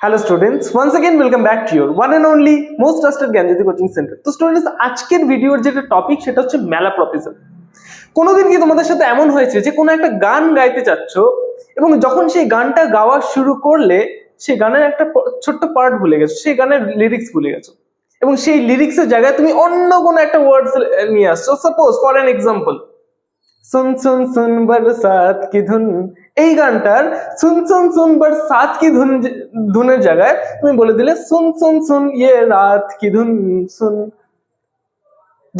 hello students once again welcome back to your one and only most trusted Gyanjyoti coaching centre তো students আজকের ভিডিওর যেটা topic সেটা হচ্ছে মেলা প্রপিজম কোনোদিন কি তোমাদের সাথে এমন হয়েছে যে কোনো একটা গান গাইতে চাচ্ছ এবং যখন সেই গানটা গাওয়া শুরু করলে সেই গানের একটা প- ছোট্ট পার্ট ভুলে গেছো সেই গানের লিরিক্স ভুলে গেছো এবং সেই লিরিক্সের জায়গায় তুমি অন্য কোনো একটা ওয়ার্ডস নিয়ে আসছো সাপোজ ফর অ্যান এক্সাম্পল सुन सुन सुन बरसात की धुन এই গানটার সুন সুন সুন বরসাত কি ধুন ধুনের জায়গায় তুমি বলে দিলে, সুন সুন সুন ইয়ে রাত কি ধুন সুন।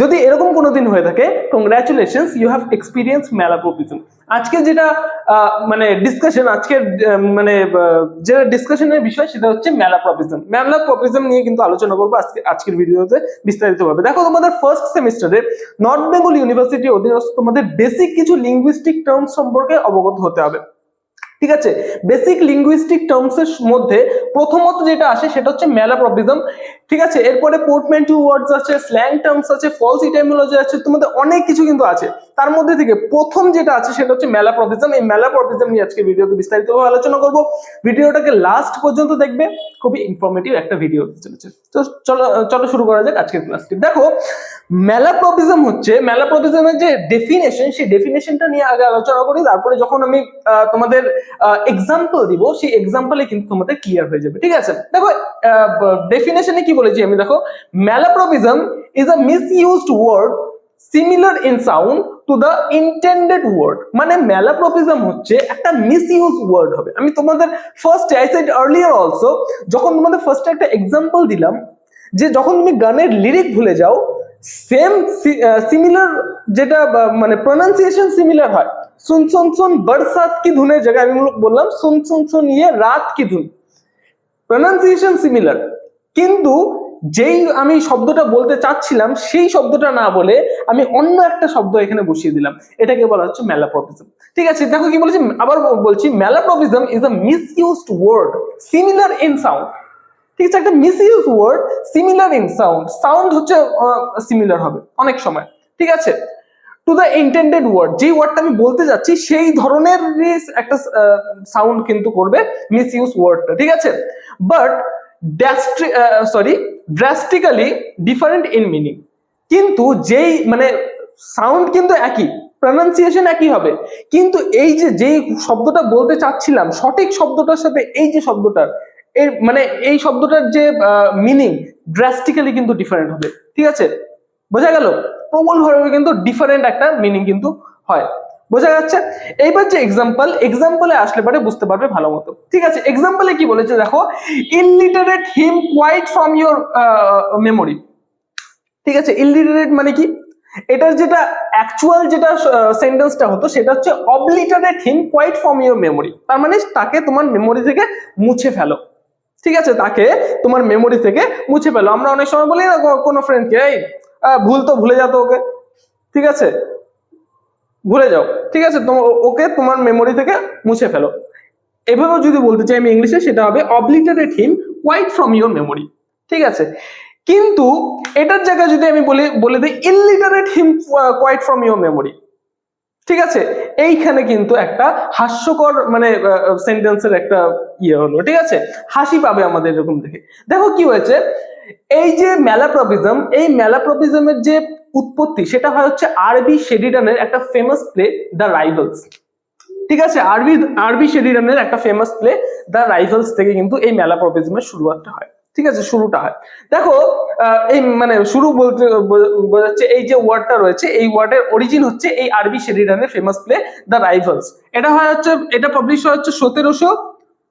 যদি এরকম কোনোদিন হয়ে থাকে congratulations you have experience malapropism আজকে যেটা মানে ডিসকাশন আজকের মানে যেটা ডিসকাশনের বিষয় সেটা হচ্ছে ম্যালাপ্রপিজম ম্যালাপ্রপিজম নিয়ে কিন্তু আলোচনা করব আজকে, আজকের ভিডিওতে বিস্তারিতভাবে। দেখো তোমাদের ফার্স্ট সেমিস্টারে নর্থ বেঙ্গল ইউনিভার্সিটি অধীনস্থ তোমাদের বেসিক কিছু লিঙ্গুইস্টিক টার্মস সম্পর্কে অবগত হতে হবে। ঠিক আছে? বেসিক লিঙ্গুইস্টিক টার্মস এর মধ্যে প্রথমত যেটা আসে সেটা হচ্ছে ম্যালাপ্রপিজম ঠিক আছে? এরপরে পোর্টমেন্টু ওয়ার্ডস আছে স্ল্যাং টার্মস আছে ফলস ইটাইমোলজি আছে, তোমাদের অনেক কিছু কিন্তু আছে। তার মধ্যে থেকে প্রথম যেটা আছে সেটা হচ্ছে ম্যালাপ্রপিজম এই ম্যালাপ্রপিজম নিয়ে আজকে ভিডিওতে বিস্তারিতভাবে আলোচনা করব। ভিডিওটাকে লাস্ট পর্যন্ত দেখবে, খুবই ইনফরমেটিভ একটা ভিডিও চলেছে। তো চলো চলো শুরু করা যাক আজকের ক্লাসটি দেখো ম্যালাপ্রপিজম হচ্ছে ম্যালাপ্রপিজমের যে ডেফিনেশন সেই ডেফিনেশনটা নিয়ে আগে আলোচনা করি, তারপরে যখন আমি তোমাদের এক্সাম্পল দিব, সেই এক্সাম্পলে কিন্তু তোমাদের ক্লিয়ার হয়ে যাবে, ঠিক আছে? দেখো ডেফিনেশনে কি বলেছি আমি, দেখো malapropism is a misused word similar in sound to the intended word মানে ম্যালাপ্রপিজম হচ্ছে একটা মিসইউজ ওয়ার্ড হবে। আমি তোমাদের first I said earlier also যখন তোমাদের ফার্স্টে একটা এক্সাম্পল দিলাম, যে যখন তুমি গানের লিরিক ভুলে যাও সেম সিমিলার যেটা মানে প্রনাউন্সিয়েশন সিমিলার হয় সুন সুন সুন বরসাত কি ধুনের জায়গায় আমি বললাম সুন সুন সুন ইয়ে রাত কি ধুন প্রনাউন্সিয়েশন সিমিলার কিন্তু যেই আমি শব্দটা বলতে চাচ্ছিলাম, সেই শব্দটা না বলে আমি অন্য একটা শব্দ এখানে বসিয়ে দিলাম। এটাকে বলা হচ্ছে ম্যালাপ্রপিজম ঠিক আছে, দেখো কি বলেছি, আবার বলছি malapropism is a misused word similar in sound ঠিক আছে, একটা misuse word similar in sound sound হচ্ছে সিমিলার হবে, অনেক সময়। ঠিক আছে টু দ্য ইন্টেন্ডেড ওয়ার্ড যে ওয়ার্ডটা আমি বলতে যাচ্ছি, সেই ধরনের একটা সাউন্ড কিন্তু করবে মিসইউজ ওয়ার্ডটা ঠিক আছে? But sorry drastically different in meaning কিন্তু যেই মানে সাউন্ড কিন্তু একই প্রনাউন্সিয়েশন একই হবে। কিন্তু এই যে, যেই শব্দটা বলতে চাচ্ছিলাম, সঠিক শব্দটার সাথে এই যে শব্দটার, এর মানে এই শব্দটার যে মিনিং ড্রাস্টিক্যালি কিন্তু ডিফারেন্ট হবে, ঠিক আছে? বোঝা গেল? প্রবল ভাবে কিন্তু ডিফারেন্ট একটা মিনিং কিন্তু হয়। বোঝা যাচ্ছে? এইবার যে এক্সাম্পল এক্সাম্পলে আসলে পরে বুঝতে পারবে ভালো মতো। ঠিক আছে এক্সাম্পলে কি বলেছে দেখো? Illiterate him quite from your memory ঠিক আছে ইনলিটারেট মানে কি? এটার যেটা অ্যাকচুয়াল যেটা সেন্টেন্সটা হতো সেটা হচ্ছে obliterate him quite from your memory তার মানে তাকে তোমার মেমোরি থেকে মুছে ফেলো। ঠিক আছে, তাকে তোমার মেমোরি থেকে মুছে ফেলো। আমরা অনেক সময় বলি না কোনো ফ্রেন্ডকে এই ভুল তো ভুলে যাতো ওকে। ঠিক আছে? ভুলে যাও। ঠিক আছে? ওকে তোমার মেমোরি থেকে মুছে ফেলো। এভাবেও যদি বলতে চাই আমি ইংলিশে, সেটা হবে obliterate him quite from your memory ঠিক আছে? কিন্তু এটার জায়গায় যদি আমি বলি বলে দিই illiterate him quite from your memory ঠিক আছে? এইখানে কিন্তু একটা হাস্যকর মানে সেন্টেন্সের একটা ইয়ে হলো। ঠিক আছে? হাসি পাবে আমাদের এরকম দেখে। দেখো কি হয়েছে? এই যে ম্যালাপ্রপিজম এই ম্যালাপ্রপিজমের যে উৎপত্তি, সেটা হয় হচ্ছে আরবি শেরিডানের একটা ফেমাস প্লে দ্য রাইভালস ঠিক আছে? আরবি আরবি শেরিডানের একটা ফেমাস প্লে দ্য রাইভালস থেকে কিন্তু এই ম্যালাপ্রপিজমের শুরুয়াতটা হয়। ঠিক আছে? শুরুটা হয়। দেখো এই মানে শুরু বলতে, বোঝাচ্ছে এই যে ওয়ার্ডটা রয়েছে, এই ওয়ার্ডের অরিজিন হচ্ছে এই আরবি শেরিডানের ফেমাস প্লে দ্য রাইভালস এটা হয় হচ্ছে, এটা পাবলিশ হয় হচ্ছে সতেরোশো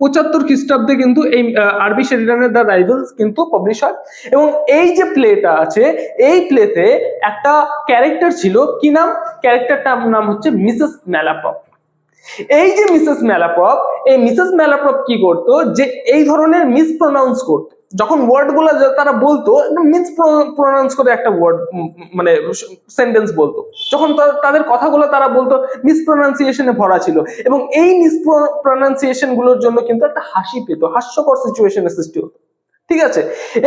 পঁচাত্তর খ্রিস্টাব্দে কিন্তু এই আরবি শেরিডানের দ্য রাইভেলস কিন্তু পাবলিশ হয়। এবং এই যে প্লেটা আছে, এই প্লেতে একটা ক্যারেক্টার ছিল, কি নাম? ক্যারেক্টারটার নাম হচ্ছে মিসেস ম্যালাপপ এই যে মিসেস ম্যালাপপ এই মিসেস ম্যালাপপ কি করতো? যে এই ধরনের মিসপ্রোনাউন্স করতো। যখন ওয়ার্ডগুলো তারা বলতো মিস প্রোনাউন্স করে একটা ওয়ার্ড মানে সেন্টেন্স বলতো। যখন তাদের কথাগুলো তারা বলতো মিস প্রোনাউন্সিয়েশনে ভরা ছিল। এবং এই মিসপ্রোনাউন্সিয়েশনগুলোর জন্য কিন্তু একটা হাসি পেত, হাস্যকর সিচুয়েশনের সৃষ্টি হতো। ঠিক আছে?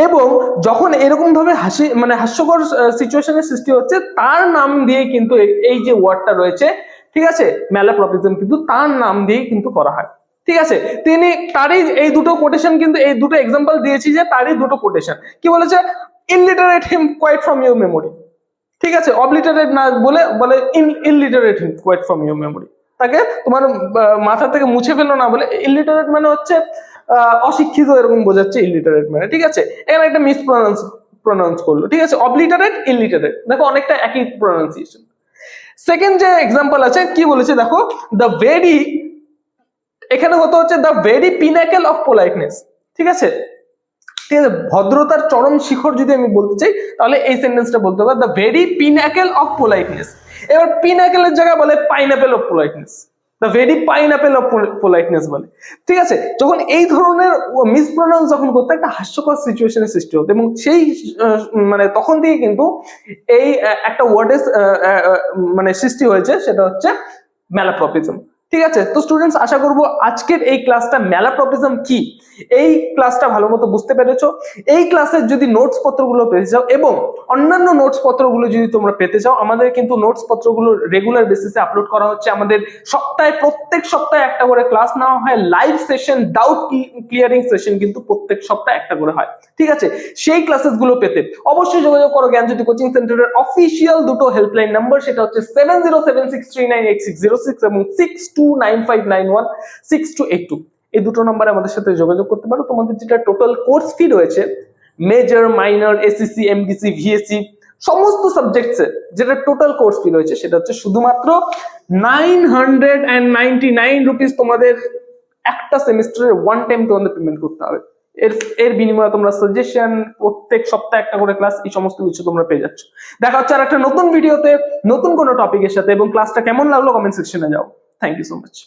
এবং যখন এরকম ভাবে হাসি মানে হাস্যকর সিচুয়েশনের সৃষ্টি হচ্ছে, তার নাম দিয়ে কিন্তু এই যে ওয়ার্ডটা রয়েছে, ঠিক আছে? ম্যালাপ্রপিজম কিন্তু তার নাম দিয়েই কিন্তু করা হয়। ঠিক আছে? তিনি তারই এই দুটো কোটেশন কিন্তু এই দুটো এক্সাম্পল দিয়েছি যে তারই দুটো কোটেশন কি বলেছে? Illiterate him quite from your memory ঠিক আছে? অবলিটারেট না বলে বলে illiterate him quite from your memory তাকে তোমার মাথা থেকে মুছে ফেলো না বলে ইলিটারেট মানে হচ্ছে অশিক্ষিত এরকম বোঝাচ্ছে ইলিটারেট মানে ঠিক আছে? এখানে একটা মিস প্রনাউন্স প্রনাউন্স করল। ঠিক আছে? অবলিটারেট ইলিটারেট দেখো, অনেকটা একই প্রনাউন্সিয়েশন সেকেন্ড যে এক্সাম্পল আছে, কি বলেছে? দেখো দ্য ভেরি এখানে হতে হচ্ছে the very pinnacle of politeness ঠিক আছে? ঠিক আছে, ভদ্রতার চরম শিখর যদি আমি বলতে চাই, তাহলে এই সেন্টেন্সটা বলতে হবে the very pinnacle of politeness এবার পিনাকেলের জায়গায় বলে pineapple of politeness the very pineapple of politeness বলে। ঠিক আছে, যখন এই ধরনের মিসপ্রোনাউন্স যখন করতে একটা হাস্যকর সিচুয়েশনের সৃষ্টি হতো এবং সেই মানে তখন থেকে কিন্তু এই একটা ওয়ার্ডের মানে সৃষ্টি হয়েছে, সেটা হচ্ছে ম্যালাপ্রপিজম ঠিক আছে? তো স্টুডেন্টস আশা করব আজকের এই ক্লাসটা ম্যালাপ্রপিজম কি? এই ক্লাসটা ভালো মতো বুঝতে পেরেছ? এই ক্লাসের যদি নোটস পত্রগুলো পেতে চাও এবং অন্যান্য নোটস পত্রগুলো যদি তোমরা পেতে চাও, আমাদের কিন্তু নোটস পত্রগুলো রেগুলার বেসিসে আপলোড করা হচ্ছে। আমাদের সপ্তাহে, প্রত্যেক সপ্তাহে একটা করে ক্লাস নেওয়া হয়। Live session doubt clearing session কিন্তু প্রত্যেক সপ্তাহে একটা করে হয়। ঠিক আছে? সেই ক্লাসেসগুলো পেতে অবশ্যই যোগাযোগ করো জ্ঞান জ্ঞানজ্যোতি কোচিং সেন্টারের অফিসিয়াল দুটো হেল্পলাইন নাম্বার সেটা হচ্ছে seven zero seven six three nine eight six zero six এবং six two nine five nine one six two eight two এই দুটো নম্বরে আমাদের সাথে যোগাযোগ করতে পারো। তোমাদের যেটা টোটাল কোর্স ফি রয়েছে major minor ACC MDC VSC সমস্ত সাবজেক্টসে যেটা টোটাল কোর্স ফি রয়েছে, সেটা হচ্ছে শুধুমাত্র nine hundred and ninety nine rupees তোমাদের একটা সেমিস্টারের ওয়ান টাইম তোমাদের পেমেন্ট করতে হবে। এর এর বিনিময়ে তোমরা সাজেশন প্রত্যেক সপ্তাহে একটা করে ক্লাস এই সমস্ত কিছু তোমরা পেয়ে যাচ্ছ। দেখা হচ্ছে আর একটা নতুন ভিডিওতে নতুন কোনো টপিকের সাথে, এবং ক্লাসটা কেমন লাগল কমেন্ট সেকশনে যাও Thank you so much.